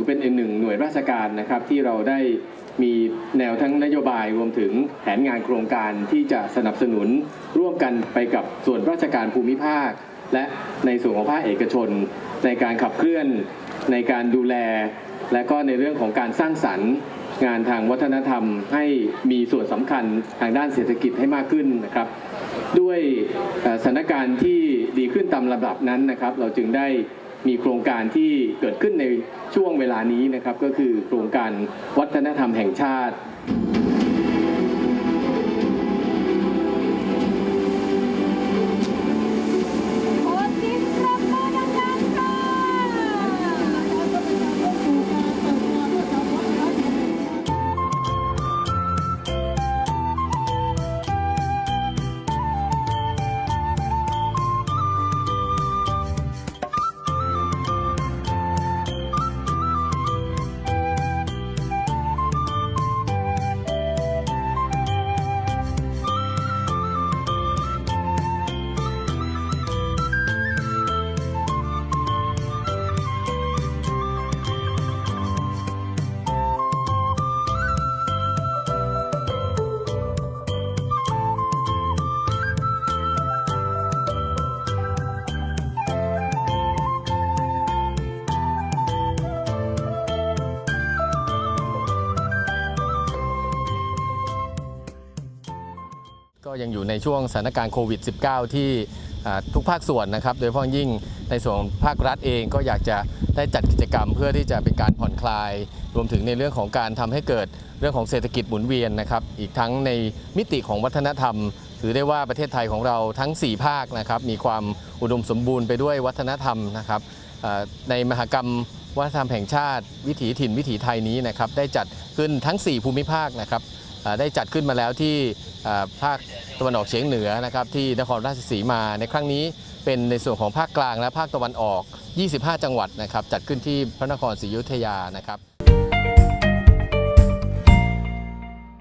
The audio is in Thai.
ือเป็นอีกหนึ่งหน่วยราชการนะครับที่เราได้มีแนวทั้งนโยบายรวมถึงแผนงานโครงการที่จะสนับสนุนร่วมกันไปกับส่วนราชการภูมิภาค และในส่วนของภาคเอกชน ในการขับเคลื่อนในการดูแล และก็ในเรื่องของการสร้างสรรค์งานทางวัฒนธรรมให้มีส่วนสำคัญทางด้านเศรษฐกิจให้มากขึ้นนะครับ ด้วยสถานการณ์ที่ดีขึ้นตามลำดับนั้นนะครับ เราจึงได้ มีโครงการที่เกิดขึ้นในช่วงเวลานี้นะครับ ก็คือโครงการวัฒนธรรมแห่งชาติ ก็ยังอยู่ในช่วงสถานการณ์โควิด -19 ที่ทุกภาคส่วนนะครับ โดยเฉพาะยิ่งในส่วนภาครัฐเองก็อยากจะได้จัดกิจกรรมเพื่อที่จะเป็นการผ่อนคลาย รวมถึงในเรื่องของการทำให้เกิดเรื่องของเศรษฐกิจหมุนเวียนนะครับ อีกทั้งในมิติของวัฒนธรรม ถือได้ว่าประเทศไทยของเราทั้ง 4 ภาคนะครับ มีความอุดมสมบูรณ์ไปด้วยวัฒนธรรมนะครับในมหกรรมวัฒนธรรมแห่งชาติ วิถีถิ่นวิถีไทยนี้นะครับได้จัดขึ้นทั้ง 4 ภูมิภาคนะครับ ได้จัดขึ้นมาแล้วที่ภาคตะวันออกเฉียงเหนือนะครับที่นครราชสีมาในครั้งนี้เป็นในส่วนของภาคกลางและภาคตะวันออก 25 จังหวัดนะครับจัดขึ้นที่พระนครศรีอยุธยานะครับ